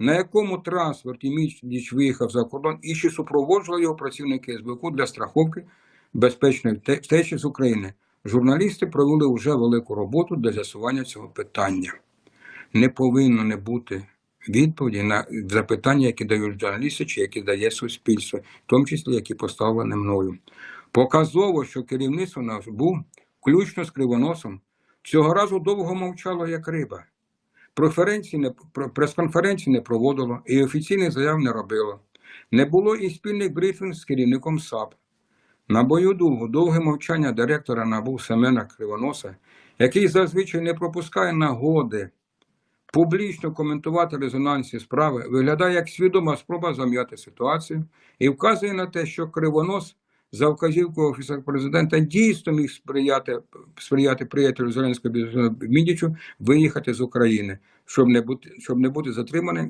на якому транспорті Мідіч виїхав за кордон і чи супроводжували його працівники СБУ для страховки безпечної вте- втечі з України. Журналісти провели вже велику роботу для з'ясування цього питання. Не повинно не бути відповіді на запитання, які дають журналісти чи які дає суспільство, в тому числі які поставлені мною. Показово, що керівництво НАБУ, включно з кривоносом, цього разу довго мовчало як риба. Прес-конференції не проводило і офіційних заяв не робило. Не було і спільних брифінгів з керівником САП. На бою довго довге мовчання директора НАБУ Семена Кривоноса, який зазвичай не пропускає нагоди публічно коментувати резонансні справи, виглядає як свідома спроба зам'яти ситуацію і вказує на те, що Кривонос за вказівкою Офісу президента дійсно міг сприяти, сприяти приятелю Зеленського Мідічу виїхати з України, щоб не бути, щоб не бути затриманим